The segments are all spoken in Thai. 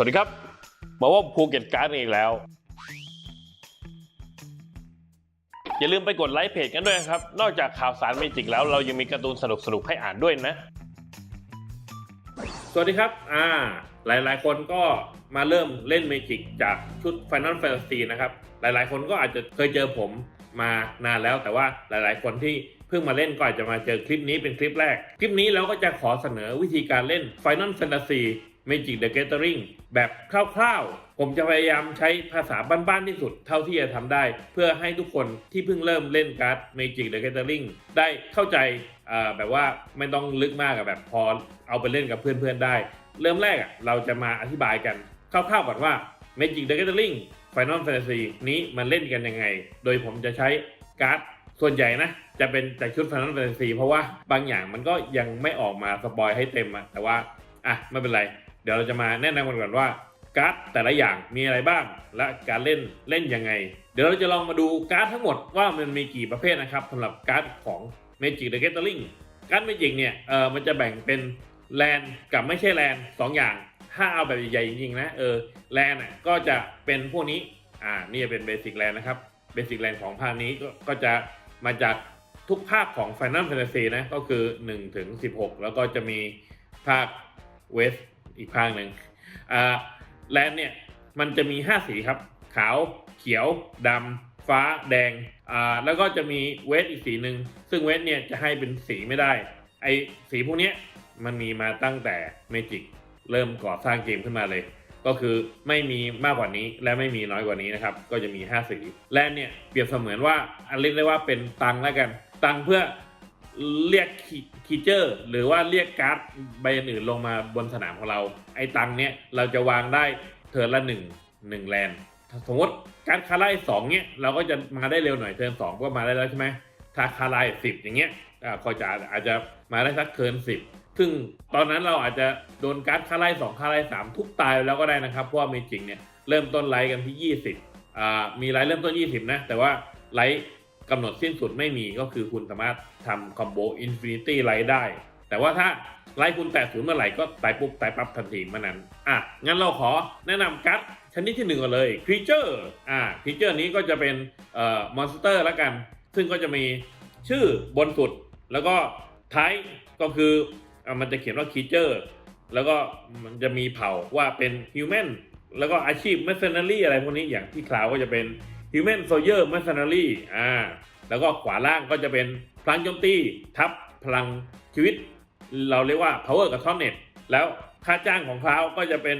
สวัสดีครับ มาว่าภูเก็ตการ์ดอีกแล้ว อย่าลืมไปกดไลค์เพจกันด้วยนะครับ นอกจากข่าวสารเมจิกแล้วเรายังมีการ์ตูนสนุกๆให้อ่านด้วยนะ สวัสดีครับ อ่า หลายๆ คนก็มาเริ่มเล่นเมจิกจากชุด Final Fantasy นะครับ หลายๆ คนก็อาจจะเคยเจอผมมานานแล้วแต่ว่าหลาย ๆ คนที่เพิ่งมาเล่นก็อาจจะมาเจอคลิปนี้เป็นคลิปแรก คลิปนี้เราก็จะขอเสนอวิธีการเล่น Final Fantasy Magic the Gathering แบบคร่าวๆ ผมจะพยายามใช้ภาษาบ้านๆที่สุดเท่าที่จะทำได้ เพื่อให้ทุกคนที่เพิ่งเริ่มเล่นการ์ด Magic the Gathering ได้เข้าใจแบบว่าไม่ต้องลึกมากแบบพอเอาไปเล่นกับเพื่อนๆได้ เริ่มแรกอะเราจะมาอธิบายกันคร่าวๆก่อนว่า Magic the Gathering Final Fantasy นี้มันเล่นกันยังไง โดยผมจะใช้การ์ดส่วนใหญ่นะจะเป็นจากชุด Final Fantasy เพราะว่าบางอย่างมันก็ยังไม่ออกมาสปอยให้เต็มอะแต่ว่าอะไม่เป็นไร ดี๋ยวเราจะมาแนะนำกันก่อนว่าการ์ดแต่ละอย่างมีอะไรบ้าง และการเล่นเล่นยังไง เดี๋ยวเราจะลองมาดูการ์ดทั้งหมดว่ามันมีกี่ประเภทนะครับสำหรับการ์ดของ Magic the Gathering การ์ด Magic เนี่ยเออมันจะแบ่งเป็นแลนกับไม่ใช่แลนสองอย่าง ถ้าเอาแบบใหญ่จริงๆนะเออแลนอะก็จะเป็นพวกนี้อ่านี่จะเป็นเบสิกแลนนะครับเบสิกแลนของภาคนี้ก็ก็จะมาจากทุกภาคของ Final Fantasy นะก็คือ1ถึง16 แล้วก็จะมีภาคเวส อีกภาคหนึ่งแลนเนี่ยมันจะมี 5 สีครับ ขาวเขียวดำฟ้าแดงอ่าแล้วก็จะมีเวสอีกสีหนึ่งซึ่งเวสเนี่ยจะให้เป็นสีไม่ได้ ไอสีพวกนี้มันมีมาตั้งแต่เมจิกเริ่มก่อสร้างเกมขึ้นมาเลย ก็คือไม่มีมากกว่านี้และไม่มีน้อยกว่านี้นะครับ ก็จะมี 5 สี และเนี่ยเปรียบเสมือนว่าอันเรียกได้ว่าเป็นตังแล้วกัน ตังเพื่อ เรียกคีเจอร์ หรือว่าเรียกการ์ดใบอื่นลงมาบนสนามของเรา ไอ้ตังเนี่ยเราจะวางได้เทิร์นละ1 1แลนด์สมมติการดคาไล่สองเนี่ยเราก็จะมาได้เร็วหน่อยเทิร์นสองก็มาได้แล้วใช่ไหมถ้าคาไล่สิบอย่างเงี้ยอ่าก็จะอาจจะมาได้สักเทิร์นสิบซึ่งตอนนั้นเราอาจจะโดนการ์ดคาไล่สองคาไล่สามทุกตายแล้วก็ได้นะครับเพราะว่าเมจิกเนี่ยเริ่มต้นไลท์กันที่20อ่ามีไลท์เริ่มต้น20นะแต่ว่าไลท์ กำหนดสิ้นสุดไม่มีก็คือคุณสามารถทำคอมโบอินฟินิตี้ไลท์ได้ แต่ว่าถ้าไลท์คุณแตะศูนย์เมื่อไหร่ก็ตายปุ๊บตายปั๊บทันทีเมื่อนั้น อะ งั้นเราขอแนะนำการ์ดชนิดที่หนึ่งก่อนเลยครีเจอร์อ่าครีเจอร์นี้ก็จะเป็นเอ่อมอนสเตอร์ละกัน ซึ่งก็จะมีชื่อบนสุด แล้วก็ท้ายก็คืออมันจะเขียนว่าครีเจอร์แล้วก็มันจะมีเผ่าว่าเป็นฮิวแมนแล้วก็อาชีพ m ม r c e n a r y อะไรพวกนี้อย่างที่คลาวก็จะเป็น Human Soldier Mercenary อ่าแล้วก็ขวาล่างก็จะเป็นพลังโจมตีทับพลังชีวิต เราเรียกว่า power กับ tonnet แล้วค่าจ้างของเขาก็จะเป็น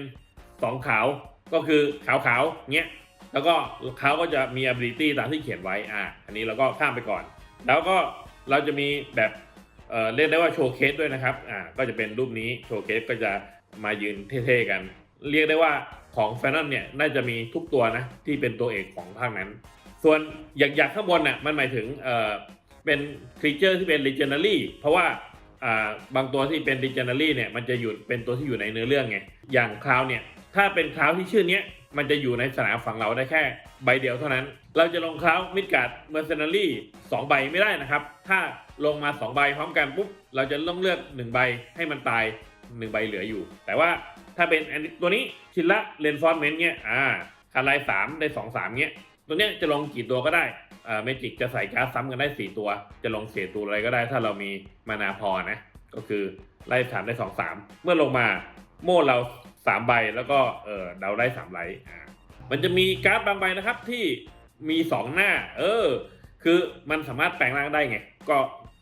สองขาวก็คือขาวขาวๆเงี้ยแล้วก็เขาก็จะมี ability ตามที่เขียนไว้อ่าอันนี้เราก็ข้ามไปก่อน แล้วก็เราจะมีแบบเอ่อเรียกได้ว่าโชว์เคสด้วยนะครับอ่าก็จะเป็นรูปนี้โชว์เคสก็จะมายืนเท่ๆกัน เรียกได้ว่าของแฟนนเนี่ยน่าจะมีทุกตัวนะที่เป็นตัวเอกของภาคนั้น ส่วนอยากอยากข้างบนน่ะมันหมายถึงเออเป็นครีเจอร์ที่เป็น legendary เพราะว่าบางตัวที่เป็น legendary เนี่ยมันจะอยู่เป็นตัวที่อยู่ในเนื้อเรื่องไงอย่างคราวเนี่ยถ้าเป็นคราวที่ชื่อเนี้ยมันจะอยู่ในสนามฝั่งเราได้แค่ใบเดียวเท่านั้น เราจะลงคราวมิดการ์ดเมอร์เซนารีสองใบไม่ได้นะครับ ถ้าลงมาสองใบพร้อมกันปุ๊บเราจะต้องเลือกหนึ่งใบให้มันตายหนึ่งใบเหลืออยู่ แต่ว่า ถ้าเป็นอันตัวนี้ชินละเรนฟอร์เมนต์เนี้ยอ่าคาไลสามได้สองสามเนี้ยตัวเนี้ยจะลงกี่ตัวก็ได้อ่าเมจิกจะใส่การ์ดซ้ำกันได้4ตัว จะลงเศษตัวอะไรก็ได้ ถ้าเรามีมานาพอนะก็คือไล่สามได้สองสามเมื่อลงมาโม่เราสามใบแล้วก็เออเราได้สามไลท์อ่ามันจะมีการ์ดบางใบนะครับที่มีสองหน้า เออ คือมันสามารถแปลงร่างได้ไง ก็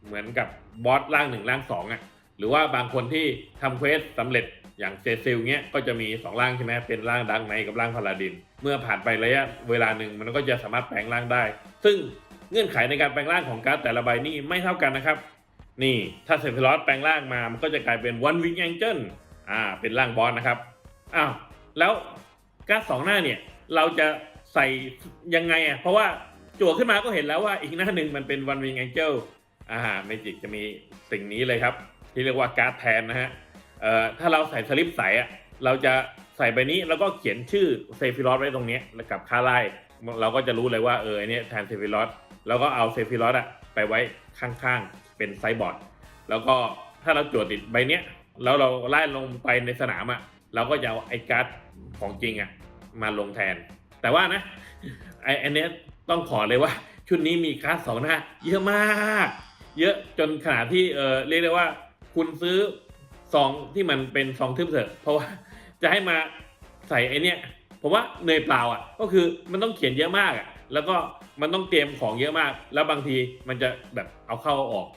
เหมือนกับบอสร่างหนึ่งร่างสองอะหรือว่าบางคนที่ทำเควสสำเร็จ อย่างเซซิลเนี้ยก็จะมี 2 ร่างใช่ไหมเป็นร่างดังไนกับร่างพาลาดิน เมื่อผ่านไประยะเวลาหนึ่งมันก็จะสามารถแปลงร่างได้ ซึ่งเงื่อนไขในการแปลงร่างของการ์ดแต่ละใบนี่ไม่เท่ากันนะครับ นี่ถ้าเซฟิลอสแปลงร่างมามันก็จะกลายเป็นวันวิงแองเจิลอ่าเป็นร่างบอสนะครับอ้าวแล้วการ์ดสองหน้าเนี่ยเราจะใส่ยังไงอะเพราะว่าจั่วขึ้นมาก็เห็นแล้วว่าอีกหน้าหนึ่งมันเป็นวันวิงแองเจิลอ่าเมจิกจะมีสิ่งนี้เลยครับ ที่เรียกว่าการ์ดแทนนะฮะ เอ่อถ้าเราใส่สลิปใสอะเราจะใส่ใบนี้แล้วก็เขียนชื่อเซฟิรอสไว้ตรงนี้แล้วกับค่าไล่เราก็จะรู้เลยว่าเออไอเนี้ยแทนเซฟิรอสแล้วก็เอาเซฟิรอสอะไปไว้ข้างๆ เป็นไซบอร์ดแล้วก็ถ้าเราจวดติดใบเนี้ยแล้วเราไล่ลงไปในสนามอะเราก็จะเอาไอ้การ์ดของจริงอะมาลงแทน แต่ว่านะไอ้อันเนี้ยต้องขอเลยว่า ชุดนี้มีการ์ดสองหน้า เยอะมาก เยอะจนขนาดที่เออเรียกได้ว่า คุณซื้อ ซองที่มันเป็นซองทึบเถอะเพราะว่าจะให้มาใส่ไอเนี้ยผมว่าเหนื่อยเปล่าอะ ก็คือมันต้องเขียนเยอะมากอะ แล้วก็มันต้องเตรียมของเยอะมาก แล้วบางทีมันจะแบบเอาเข้าเอาออก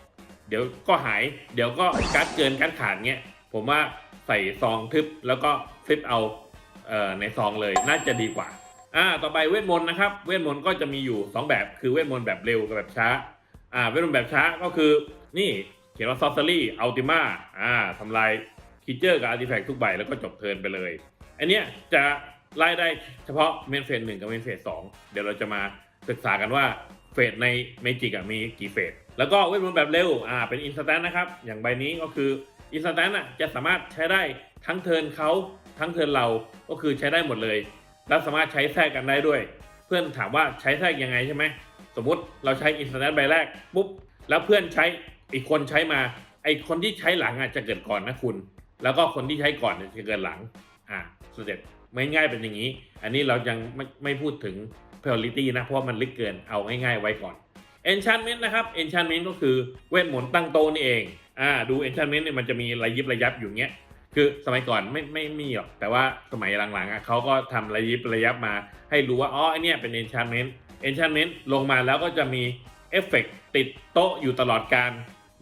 เดี๋ยวก็หาย เดี๋ยวก็การ์ดเกินการ์ดขาดเงี้ย ผมว่าใส่ซองทึบแล้วก็ฟลิปเอาเอ่อในซองเลยน่าจะดีกว่า อ่า ต่อไปเวทมนต์นะครับ เวทมนต์ก็จะมีอยู่ 2 แบบ คือเวทมนต์แบบเร็วกับแบบช้า อ่า เวทมนต์แบบช้าก็คือนี่ ขียนว่า sorcery ultima อ่าทำลายคีเจอร์กับอาร์ติแฟกต์ทุกใบแล้วก็จบเทิร์นไปเลย อันเนี้ยจะไล่ได้เฉพาะเมนเฟสหนึ่งกับเมนเฟสสองเดี๋ยวเราจะมาศึกษากันว่าเฟสในเมจิกมีกี่เฟส แล้วก็เวทมนต์แบบเร็วอ่าเป็นอินสแตนนะครับ อย่างใบนี้ก็คืออินสแตนอะจะสามารถใช้ได้ทั้งเทิร์นเขาทั้งเทิร์นเราก็คือใช้ได้หมดเลย แล้วสามารถใช้แทรกกันได้ด้วย เพื่อนถามว่าใช้แทรกยังไงใช่ไหมสมมติเราใช้อินสแตนใบแรกปุ๊บแล้วเพื่อนใช้ อีกคนใช้มา ไอคนที่ใช้หลังอะจะเกิดก่อนนะคุณ แล้วก็คนที่ใช้ก่อนจะเกิดหลัง อ่าสเต็ปไม่ง่ายเป็นอย่างนี้ อันนี้เรายังไม่ไม่พูดถึง priority นะ เพราะมันลึกเกินเอาง่ายๆไว้ก่อน enchantment นะครับ enchantment ก็คือเวทมนต์ตั้งโตนี่เอง อ่า ดู enchantment เนี่ยมันจะมีระยิบระยับอยู่เงี้ย คือสมัยก่อนไม่ไม่มีหรอก แต่ว่าสมัยหลังๆอะเขาก็ทำระยิบระยับมา ให้รู้ว่า อ๋อไอเนี้ยเป็น enchantment enchantment ลงมาแล้วก็จะมีเอฟเฟกต์ติดโต๊ะอยู่ตลอดการ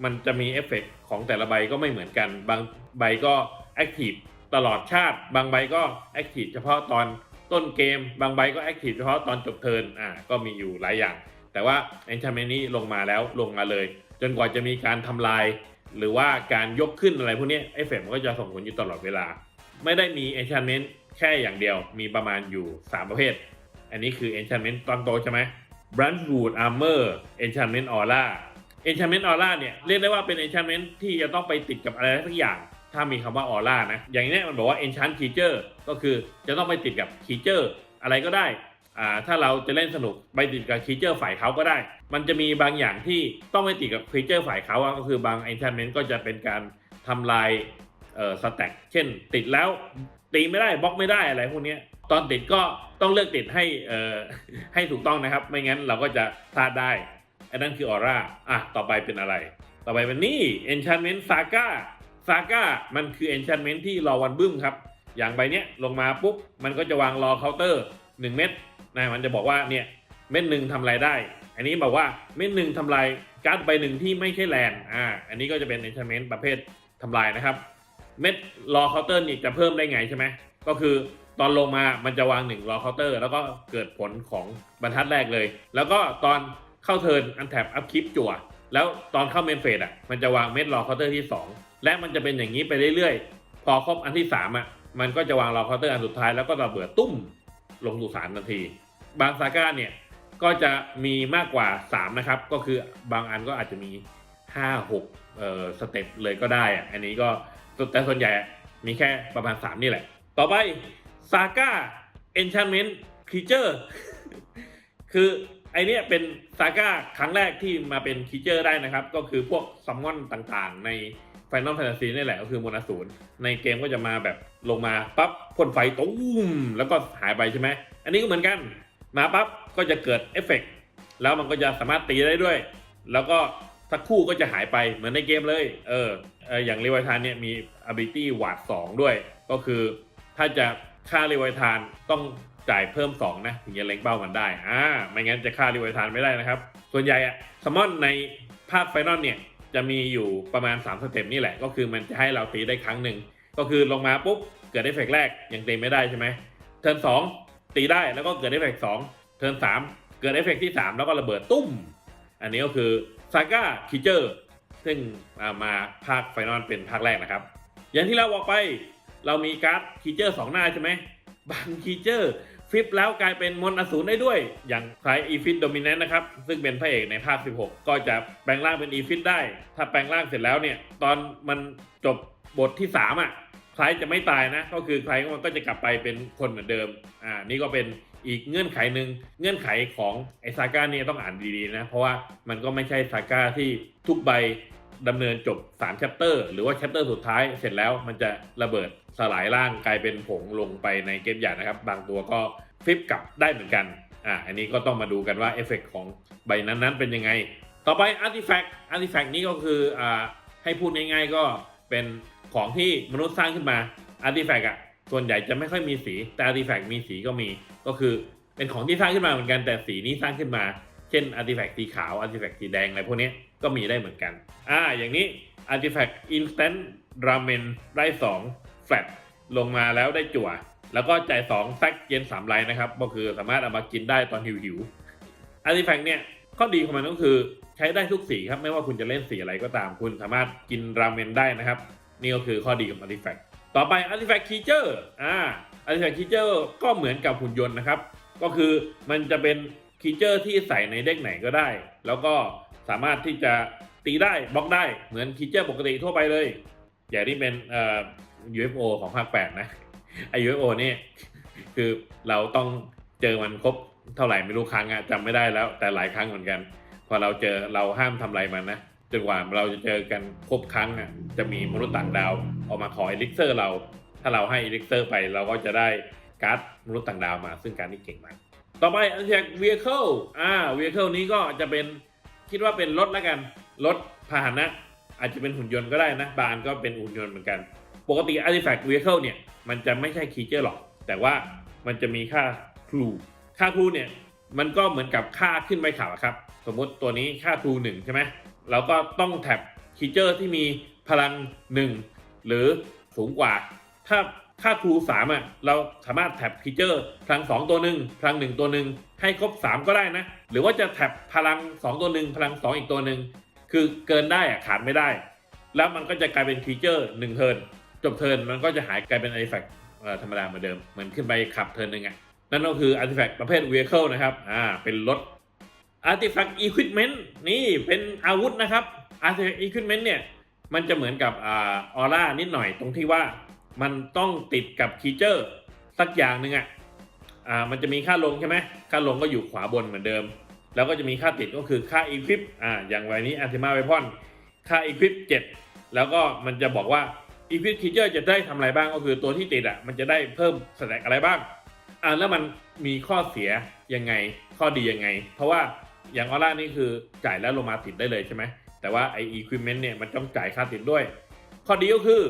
มันจะมีเอฟเฟกต์ของแต่ละใบก็ไม่เหมือนกัน บางใบก็แอคทีฟตลอดชาติ บางใบก็แอคทีฟเฉพาะตอนต้นเกม บางใบก็แอคทีฟเฉพาะตอนจบเทิร์นอ่าก็มีอยู่หลายอย่าง แต่ว่า enchantment นี้ลงมาแล้วลงมาเลย จนกว่าจะมีการทำลาย หรือว่าการยกขึ้นอะไรพวกนี้เอฟเฟกต์มันก็จะส่งผลอยู่ตลอดเวลา ไม่ได้มี enchantment แค่อย่างเดียวมีประมาณอยู่ 3 ประเภท อันนี้คือ enchantment ตอนโตใช่ไหม Branchwood Armor Enchantment Aura Enchantment Aura เนี่ยเรียกได้ว่าเป็น enchantment ที่จะต้องไปติดกับอะไรสักอย่างถ้ามีคำว่า Aura นะ อย่างนี้มันบอกว่า enchant creature ก็คือจะต้องไปติดกับ creature อะไรก็ได้ อ่า ถ้าเราจะเล่นสนุกไปติดกับ creature ฝ่ายเขาก็ได้ มันจะมีบางอย่างที่ต้องไปติดกับ creature ฝ่ายเขาก็คือบาง enchantment ก็จะเป็นการทำลายเอ่อ stack เช่น ติดแล้วตีไม่ได้บล็อกไม่ได้อะไรพวกนี้ตอนติดก็ต้องเลือกติดให้เอ่อให้ถูกต้องนะครับ ไม่งั้นเราก็จะพลาดได้ อันนั้นคือออร่าอะต่อไปเป็นอะไร ต่อไปเป็นนี่ enchantment saga saga มันคือ enchantment ที่รอวันบึ้มครับ อย่างใบเนี้ยลงมาปุ๊บ มันก็จะวางรอเคาน์เตอร์ 1 เม็ดนะมันจะบอกว่าเนี่ยเม็ดหนึ่งทำอะไรได้ อันนี้บอกว่าเม็ดหนึ่งทำลายการ์ดใบหนึ่งที่ไม่ใช่แลนด์อ่าอันนี้ก็จะเป็น enchantment ประเภททำลายนะครับ เม็ดรอเคาน์เตอร์นี่จะเพิ่มได้ไงใช่ไหมก็คือตอนลงมามันจะวางหนึ่งรอเคาน์เตอร์ แล้วก็เกิดผลของบรรทัดแรกเลย แล้วก็ตอน เข้าเทิร์นอันแทบอัพคลิปจั่ว แล้วตอนเข้าเมนเฟสอะมันจะวางเม็ดรอเคาน์เตอร์ที่ 2 และมันจะเป็นอย่างนี้ไปเรื่อยๆ พอครบอันที่3อะมันก็จะวางรอเคาน์เตอร์อันสุดท้ายแล้วก็ระเบิดตุ้มลงสู่สารทันที บางซาก้าเนี่ยก็จะมีมากกว่า 3 นะครับ ก็คือบางอันก็อาจจะมี 5 6เอ่อสเต็ปเลยก็ได้อะอันนี้ก็แต่ส่วนใหญ่มีแค่ประมาณ 3 นี่แหละ ต่อไปซาก้า Enchantment Creature คือ อเนี้ยเป็นซาก้าครั้งแรกที่มาเป็นคีเจอร์ได้นะครับ ก็คือพวกซัมมอนต่างๆ ใน Final Fantasy นี่แหละก็คือมวลศูนในเกมก็จะมาแบบลงมาปั๊บพ่นไฟตุ้มแล้วก็หายไปใช่ไหมอันนี้ก็เหมือนกันมาปั๊บก็จะเกิดเอฟเฟกต์แล้วมันก็จะสามารถตีได้ด้วย แล้วก็สักคู่ก็จะหายไปเหมือนในเกมเลย เออเอออย่างเรวทานเนี่ยมี ability วาด2ด้วย ก็คือถ้าจะฆ่าเรวทานต้อง จ่ายเพิ่ม 2 นะ ถึงจะเล็งเป้ามันได้ อ่า ไม่งั้นจะฆ่าเรวทานไม่ได้นะครับ ส่วนใหญ่อะสมอนในภาคไฟนอลเนี่ย จะมีอยู่ประมาณ 3 สเต็ปนี่แหละ ก็คือมันจะให้เราตีได้ครั้งหนึ่ง ก็คือลงมาปุ๊บ เกิดเอฟเฟกแรก ยังตีไม่ได้ใช่ไหม เทิร์นสองตีได้แล้วก็เกิดเอฟเฟกสองเทิร์นสามเกิดเอฟเฟกที่ 3 แล้วก็ระเบิดตุ้ม อันนี้ก็คือซาก้าคีเจอร์ซึ่งามาภาคไฟนอลเป็นภาคแรกนะครับ อย่างที่เราบอกไปเรามีการ์ดคีเจอร์สองหน้าใช่ไหมบางคีเจอร์ ฟิปแล้วกลายเป็นมนต์อสูรได้ด้วย อย่างใครอีฟิตโดมิเนนต์นะครับ ซึ่งเป็นพระเอกในภาค 16 ก็จะแปลงร่างเป็นอีฟิตได้ ถ้าแปลงร่างเสร็จแล้วเนี่ย ตอนมันจบบทที่ 3อะใครจะไม่ตายนะ ก็คือใครมันก็จะกลับไปเป็นคนเหมือนเดิม อ่า นี่ก็เป็นอีกเงื่อนไขหนึ่งเงื่อนไขของไอซาก้าเนี่ยต้องอ่านดีๆนะ เพราะว่ามันก็ไม่ใช่ซาก้าที่ทุกใบ ดำเนินจบ3 chapter หรือว่า chapter สุดท้ายเสร็จแล้วมันจะระเบิดสลายร่างกลายเป็นผงลงไปในเกมใหยาดนะครับ บางตัวก็ฟลิปกลับได้เหมือนกันอ่าอันนี้ก็ต้องมาดูกันว่าเอฟเฟกของใบนั้นๆเป็นยังไง ต่อไป artifact artifact นี้ก็คืออ่าให้พูดง่ายๆก็เป็นของที่มนุษย์สร้างขึ้นมา artifact อะส่วนใหญ่จะไม่ค่อยมีสีแต่ artifact มีสีก็มีก็คือเป็นของที่สร้างขึ้นมาเหมือนกันแต่สีนี้สร้างขึ้นมา เช่น artifact สีขาว artifact สีแดงอะไรพวกนี้ ก็มีได้เหมือนกัน อ่า อย่างนี้ artifact instant ramen ได้2 flat ลงมาแล้วได้จั่ว แล้วก็จ่าย2แฟกเย็น3ไลน์นะครับ ก็คือสามารถเอามากินได้ตอนหิวหิว artifact เนี่ย ข้อดีของมันก็คือใช้ได้ทุกสีครับ ไม่ว่าคุณจะเล่นสีอะไรก็ตาม คุณสามารถกินราเมนได้นะครับ นี่ก็คือข้อดีของ artifact ต่อไป artifact creature อ่า artifact creature ก็เหมือนกับหุ่นยนต์นะครับ ก็คือมันจะเป็น คีเจอร์ที่ใส่ในเด็กไหนก็ได้ แล้วก็สามารถที่จะตีได้บล็อกได้เหมือนคีเจอร์ปกติทั่วไปเลย อย่างที่เป็นเอ่อ UFO ของภาค8นะไอ UFO นี่คือเราต้องเจอมันครบเท่าไหร่ไม่รู้ครั้งอะจำไม่ได้แล้ว แต่หลายครั้งเหมือนกัน พอเราเจอเราห้ามทำอะไรมันนะจนกว่าเราจะเจอกันครบครั้งอะจะมีมนุษย์ต่างดาวออกมาขอเอลิกเซอร์เรา ถ้าเราให้เอลิกเซอร์ไปเราก็จะได้การ์ดมนุษย์ต่างดาวมา ซึ่งการนี้เก่งมาก ต่อไปอันแท็ก vehicle อ่า vehicle นี้ก็จะเป็นคิดว่าเป็นรถแล้วกัน รถพาหนะ อาจจะเป็นหุ่นยนต์ก็ได้นะ บานก็เป็นหุ่นยนต์เหมือนกัน ปกติ artifact vehicle เนี่ย มันจะไม่ใช่คีเจอร์หรอก แต่ว่ามันจะมีค่าครู ค่าครูเนี่ย มันก็เหมือนกับค่าขึ้นใบขาวครับ สมมติตัวนี้ค่าครูหนึ่งใช่ไหมเราก็ต้องแท็บคีเจอร์ที่มีพลังหนึ่งหรือสูงกว่า ถ้า ค่าครูสามอะเราสามารถแท็บฟีเจอร์พลังสองตัวหนึ่งพลังหนึ่งตัวหนึ่งให้ครบสามก็ได้นะ หรือว่าจะแท็บพลังสองตัวหนึ่งพลังสองอีกตัวหนึ่งคือเกินได้อะขาดไม่ได้ แล้วมันก็จะกลายเป็นฟีเจอร์หนึ่งเทิร์นจบเทิร์นมันก็จะหายกลายเป็นอาร์ติแฟกต์ธรรมดาเหมือนเดิมเหมือนขึ้นไปขับเทิร์นหนึ่งอะนั่นก็คืออาร์ติแฟกต์ประเภท vehicle นะครับอ่าเป็นรถ artifact equipment นี่เป็นอาวุธนะครับ artifact equipment เนี่ยมันจะเหมือนกับอ่าออร่านิดหน่อยตรงที่ว่า มันต้องติดกับคีเจอร์สักอย่างหนึ่งอะอ่ามันจะมีค่าลงใช่ไหมค่าลงก็อยู่ขวาบนเหมือนเดิม แล้วก็จะมีค่าติดก็คือค่า equip อ่าอย่างไวนี้ antima weapon ค่า equip 7แล้วก็มันจะบอกว่า equip creature จะได้ทำอะไรบ้างก็คือตัวที่ติดอะมันจะได้เพิ่มสแต็กอะไรบ้างอ่าแล้วมันมีข้อเสียยังไงข้อดียังไง เพราะว่าอย่างออร่านี่คือจ่ายแล้วลงมาติดได้เลยใช่ไหมแต่ว่าไอ equipment เนี่ยมันต้องจ่ายค่าติดด้วย ข้อดีก็คือ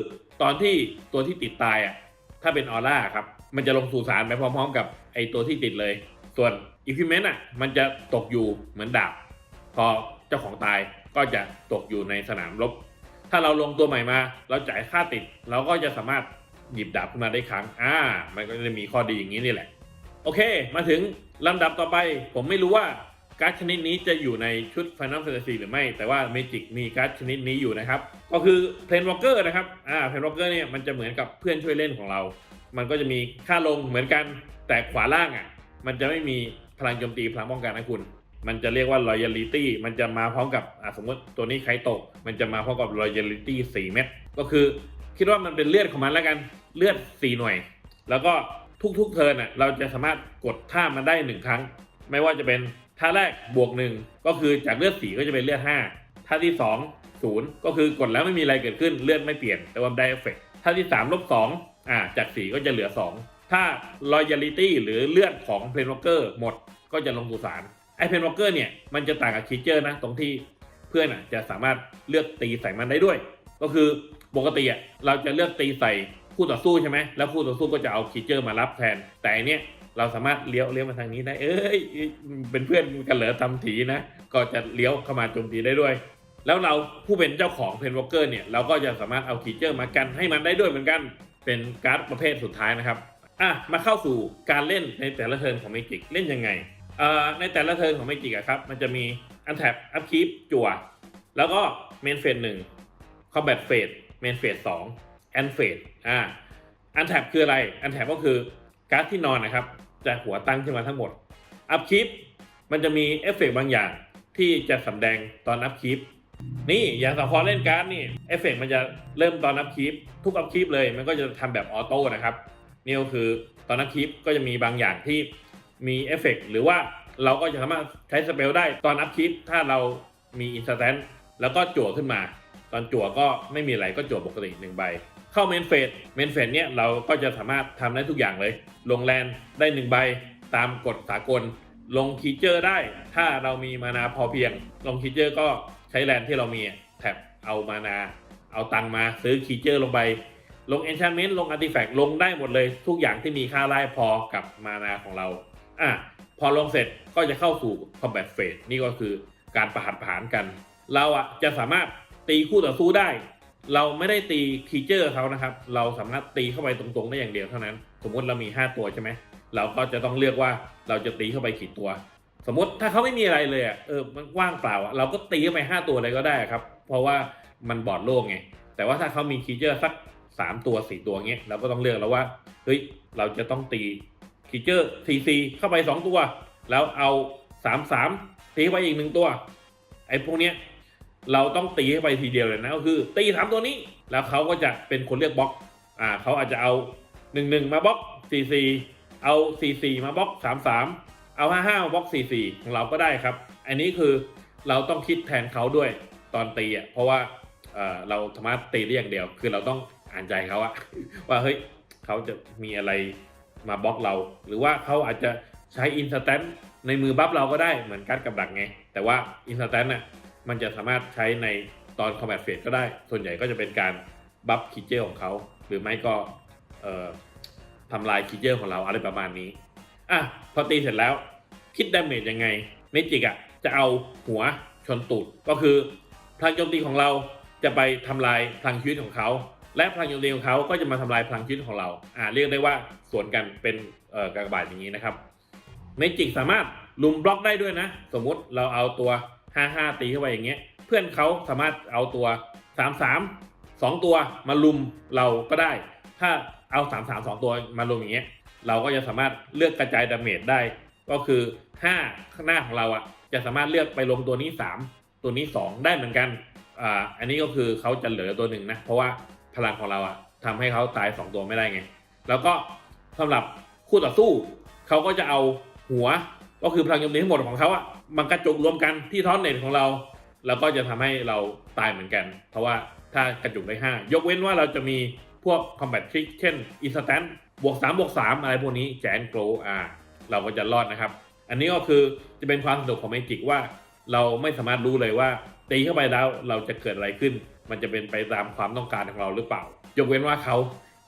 ตอนที่ตัวที่ติดตายอะถ้าเป็นออร่าครับ มันจะลงสู่สารไปพร้อม ๆ กับไอตัวที่ติดเลย ส่วน equipment อะมันจะตกอยู่เหมือนดาบ พอเจ้าของตายก็จะตกอยู่ในสนามรบ ถ้าเราลงตัวใหม่มา เราจ่ายค่าติด เราก็จะสามารถหยิบดาบขึ้นมาได้ครั้ง อ่า มันก็จะมีข้อดีอย่างนี้นี่แหละ โอเค มาถึงลำดับต่อไป ผมไม่รู้ว่า การ์ดชนิดนี้จะอยู่ในชุด Final Fantasy หรือไม่ แต่ว่า Magic มีการ์ดชนิดนี้อยู่นะครับ ก็คือ Plane Walker นะครับ อ่า Plane Walker เนี่ยมันจะเหมือนกับเพื่อนช่วยเล่นของเรา มันก็จะมีค่าลงเหมือนกัน แต่ขวาล่างอะ มันจะไม่มีพลังโจมตีพลังป้องกันนะคุณ มันจะเรียกว่า loyalty มันจะมาพร้อมกับ อ่าสมมติตัวนี้ใครตก มันจะมาพร้อมกับ loyalty 4 เม็ด ก็คือคิดว่ามันเป็นเลือดของมันแล้วกัน เลือด 4 หน่วย แล้วก็ทุกๆเทิร์นอะ เราจะสามารถกดท่ามันได้ 1 ครั้ง ไม่ว่าจะเป็น ท่าแรกบวกหนึ่งก็คือจากเลือดสีก็จะเป็นเลือด5ท่าที่2ศูนย์ก็คือกดแล้วไม่มีอะไรเกิดขึ้นเลือดไม่เปลี่ยนแต่ว่าได้เอฟเฟกต์ท่าที่3ลบ2อ่าจากสีก็จะเหลือ2ถ้า loyalty หรือเลือดของเพลนวอ k เกอร์หมดก็จะลงสู่สารไอเพลนวอ k เกอร์เนี่ยมันจะต่างกับคีเจอร์นะตรงที่เพื่อนอะจะสามารถเลือกตีใส่มันได้ด้วย ก็คือปกติอะเราจะเลือกตีใส่คู่ต่อสู้ใช่ไหมแล้วคู่ต่อสู้ก็จะเอาคีเจอร์มารับแทน แต่อันเนี้ย เราสามารถเลี้ยวเลี้ยวมาทางนี้ได้ เอ้ยเป็นเพื่อนกันเหลือทำถีนะ ก็จะเลี้ยวเข้ามาโจมตีได้ด้วย แล้วเราผู้เป็นเจ้าของเพนวอ k เกอร์เนี่ยเราก็จะสามารถเอาคีเจอร์มากันให้มันได้ด้วยเหมือนกัน เป็นการ์ดประเภทสุดท้ายนะครับอะมาเข้าสู่การเล่นในแต่ละเทิร์นของเมจิกเล่นยังไงเอ่อในแต่ละเทิร์นของเมจิกอะครับมันจะมีอันแท็บอัพคีปจั่ว แล้วก็เมนเฟสหนึ่งคอมแบทเฟสเมนเฟสสองแอนเฟสอ่าอันแท็บคืออะไร อันแท็บก็คือการ์ดที่นอนนะครับ จะหัวตั้งขึ้นมาทั้งหมด อัพคลิปมันจะมีเอฟเฟกต์บางอย่างที่จะสำแดงตอนอัพคลิป นี่อย่างสพอเล่นการ์ดนี่เอฟเฟกต์มันจะเริ่มตอนอัพคลิป ทุกอัพคลิปเลย มันก็จะทำแบบออโต้นะครับนี่ก็คือตอนอัพคลิปก็จะมีบางอย่างที่มีเอฟเฟกต์หรือว่าเราก็จะสามารถใช้สเปลได้ตอนอัพคลิป ถ้าเรามีอินสแตนต์แล้วก็จั่วขึ้นมา ตอนจั่วก็ไม่มีอะไรก็จั่วปกติหนึ่งใบ เข้าเมนเฟสเมนเฟสเนี่ยเราก็จะสามารถทำได้ทุกอย่างเลย ลงแลนได้หนึ่งใบตามกฎสากล ลงคีเจอร์ได้ ถ้าเรามีมานาพอเพียง ลงคีเจอร์ก็ใช้แลนที่เรามีแท็บเอามานา เอาตังมาซื้อคีเจอร์ลงไป ลง enchantment ลง artifact ลงได้หมดเลย ทุกอย่างที่มีค่าไล่พอกับมานาของเราอะพอลงเสร็จก็จะเข้าสู่ combat phase นี่ก็คือการประหัตประหารกัน เราอะจะสามารถตีคู่ต่อสู้ได้ เราไม่ได้ตีคีเจอร์เขานะครับ เราสามารถตีเข้าไปตรงๆได้อย่างเดียวเท่านั้น สมมติเรามี 5 ตัวใช่ไหม เราก็จะต้องเลือกว่าเราจะตีเข้าไปกี่ตัว สมมติถ้าเขาไม่มีอะไรเลยอะ เออ มันว่างเปล่าอะ เราก็ตีเข้าไป 5 ตัวเลยก็ได้ครับ เพราะว่ามันบอดโล่งไง แต่ว่าถ้าเขามีคีเจอร์สัก 3 ตัว 4 ตัวเงี้ย เราก็ต้องเลือกแล้วว่า เฮ้ย เราจะต้องตีคีเจอร์ซีซีเข้าไป 2 ตัว แล้วเอา 3 3ตีเข้าไปอีกหนึ่งตัว ไอ้พวกเนี้ย เราต้องตีเข้ไปทีเดียวเลยนะก็คือ ตีสามตัวนี้ แล้วเขาก็จะเป็นคนเลือกบล็อกอ่าเขาอาจจะเอาหนึ่งหนึ่งมาบล็อกสี่สี่เอาสี่สี่มาบล็อกสามสามเอาห้าห้ามาบล็อกสี่สี่ของเราก็ได้ครับ อันนี้คือเราต้องคิดแทนเขาด้วยตอนตีอะเพราะว่าเออเราสามารถตีได้อย่างเดียว คือเราต้องอ่านใจเขาอะว่าเฮ้ยเขาจะมีอะไรมาบล็อกเรา หรือว่าเขาอาจจะใช้อินสแตนในมือบัฟเราก็ได้เหมือนการดกับดักไง แต่ว่าอินสแตนน่ะ มันจะสามารถใช้ในตอนคอมแบทเฟสก็ได้ ส่วนใหญ่ก็จะเป็นการบัฟคิเจอร์ของเขา หรือไม่ก็ทำลายคิเจอร์ของเราอะไรประมาณนี้ อะ พอตีเสร็จแล้ว คิดดาเมจยังไงเมจิกอะจะเอาหัวชนตูดก็คือพลังโจมตีของเราจะไปทำลายพลังชีวิตของเขา และพลังโจมตีของเขาก็จะมาทำลายพลังชีวิตของเราอ่าเรียกได้ว่าสวนกันเป็นกากบาทอย่างนี้นะครับเมจิกสามารถลุมบล็อกได้ด้วยนะ สมมุติเราเอาตัว 55ตีเข้าไปอย่างเงี้ย เพื่อนเขาสามารถเอาตัว33 2ตัวมาลุมเราก็ได้ ถ้าเอา33 2ตัวมาลุมอย่างเงี้ย เราก็จะสามารถเลือกกระจายดาเมจได้ ก็คือ5ข้างหน้าของเราอะจะสามารถเลือกไปลงตัวนี้3ตัวนี้2ได้เหมือนกันอ่าอันนี้ก็คือเขาจะเหลือตัวหนึ่งนะเพราะว่าพลังของเราอะทำให้เขาตาย2ตัวไม่ได้ไง แล้วก็สำหรับคู่ต่อสู้เขาก็จะเอาหัว ก็คือพลังโจมตีทั้งหมดของเขาอะมันกระจุกรวมกันที่ท้อนเน็ตของเรา แล้วก็จะทำให้เราตายเหมือนกัน เพราะว่าถ้ากระจุกได้ 5 ยกเว้นว่าเราจะมีพวก combat trick เช่น instant บวก3บวก3อะไรพวกนี้แจนโกลอ่าเราก็จะรอดนะครับ อันนี้ก็คือจะเป็นความสนุกของเมจิกว่า เราไม่สามารถรู้เลยว่าตีเข้าไปแล้วเราจะเกิดอะไรขึ้น มันจะเป็นไปตามความต้องการของเราหรือเปล่า ยกเว้นว่าเขา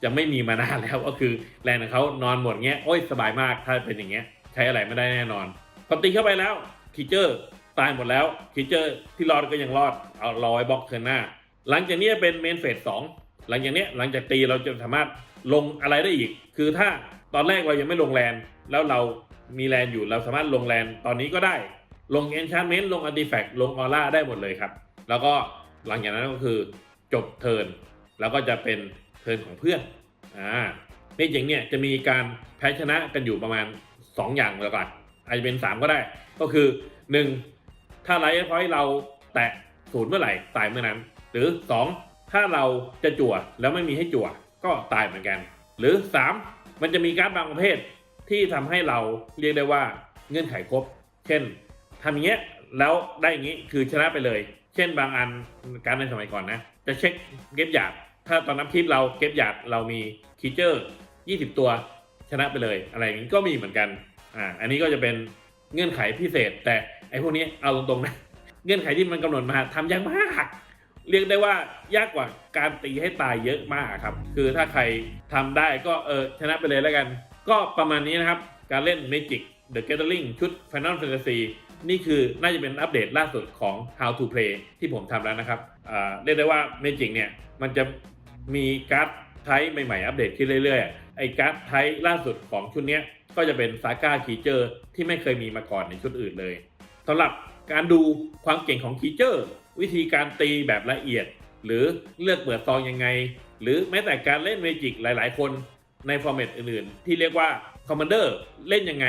จะไม่มีมานาแล้วก็คือแรงของเขานอนหมดเงี้ยโอ้ยสบายมากถ้าเป็นอย่างเงี้ย ใช้อะไรไม่ได้แน่นอนพอตีเข้าไปแล้วคีเจอร์ตายหมดแล้วคีเจอร์ที่รอดก็ยังรอดเอารอไว้บล็อกเทิร์นหน้า หลังจากนี้เป็นเมนเฟสสองหลังจากนี้หลังจากตีเราจะสามารถลงอะไรได้อีก คือถ้าตอนแรกเรายังไม่ลงแลนแล้วเรามีแลนอยู่เราสามารถลงแลนตอนนี้ก็ได้ ลง enchantment ลง artifact ลงออร่าได้หมดเลยครับ แล้วก็หลังจากนั้นก็คือจบเทิร์นแล้วก็จะเป็นเทิร์นของเพื่อนอ่าในจริงเนี่ยจะมีการแพ้ชนะกันอยู่ประมาณ 2อย่างหลักๆอาจจะเป็น 3 ก็ได้ ก็คือ 1. ถ้าไลท์พอยต์เราแตะศูนย์เมื่อไหร่ตายเมื่อนั้น หรือ 2. ถ้าเราจะจั่วแล้วไม่มีให้จั่วก็ตายเหมือนกัน หรือ 3. มันจะมีการดบางประเภทที่ทำให้เราเรียกได้ว่าเงื่อนไขครบ เช่นทำอย่างเงี้ยแล้วได้อย่างงี้คือชนะไปเลย เช่นบางอันการในสมัยก่อนนะ จะเช็คเก็บหยาดถ้าตอนนับคลิปเราเก็บหยาดเรามีคีเจอร์ 20 ตัวชนะไปเลย อะไรอย่างนี้ก็มีเหมือนกัน อ่าอันนี้ก็จะเป็นเงื่อนไขพิเศษ แต่ไอ้พวกนี้เอาตรงๆนะเงื่อนไขที่มันกำหนดมาทำยากมากเรียกได้ว่ายากกว่าการตีให้ตายเยอะมากครับ คือถ้าใครทำได้ก็เออชนะไปเลยแล้วกัน ก็ประมาณนี้นะครับ การเล่น Magic The Gathering ชุด Final Fantasy นี่คือน่าจะเป็นอัปเดตล่าสุดของ How to Play ที่ผมทำแล้วนะครับอ่าเรียกได้ว่า Magic เนี่ย มันจะมีการ์ดไทป์ใหม่ๆ อัปเดตขึ้นเรื่อยๆ ไอ้การ์ดไทป์ล่าสุดของชุดเนี้ย ก็จะเป็นซาก้าคีเจอร์ที่ไม่เคยมีมาก่อนในชุดอื่นเลยสำหรับการดูความเก่งของคีเจอร์ วิธีการตีแบบละเอียด หรือเลือกเปิดซองยังไง หรือแม้แต่การเล่นเมจิกหลาย ๆ คนในฟอร์แมตอื่น ๆ ที่เรียกว่าคอมมานเดอร์เล่นยังไง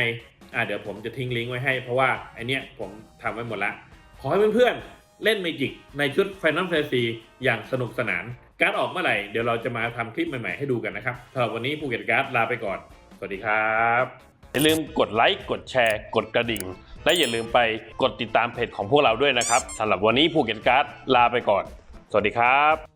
อ่าเดี๋ยวผมจะทิ้งลิงก์ไว้ให้ เพราะว่าไอเนี้ยผมทำไว้หมดละ ขอให้เพื่อนๆ เล่นเมจิกในชุด Final Fantasy อย่างสนุกสนาน การออกเมื่อไหร่ เดี๋ยวเราจะมาทำคลิปใหม่ ๆ ให้ดูกันนะครับสำหรับวันนี้ภูเก็ตการ์ดลาไปก่อน วัสดีครับ อย่าลืมกดไลค์กดแชร์ กดกระดิ่ง และอย่าลืมไปกดติดตามเพจของพวกเราด้วยนะครับสำหรับวันนี้ภูเก็ตการ์ดลาไปก่อน สวัสดีครับ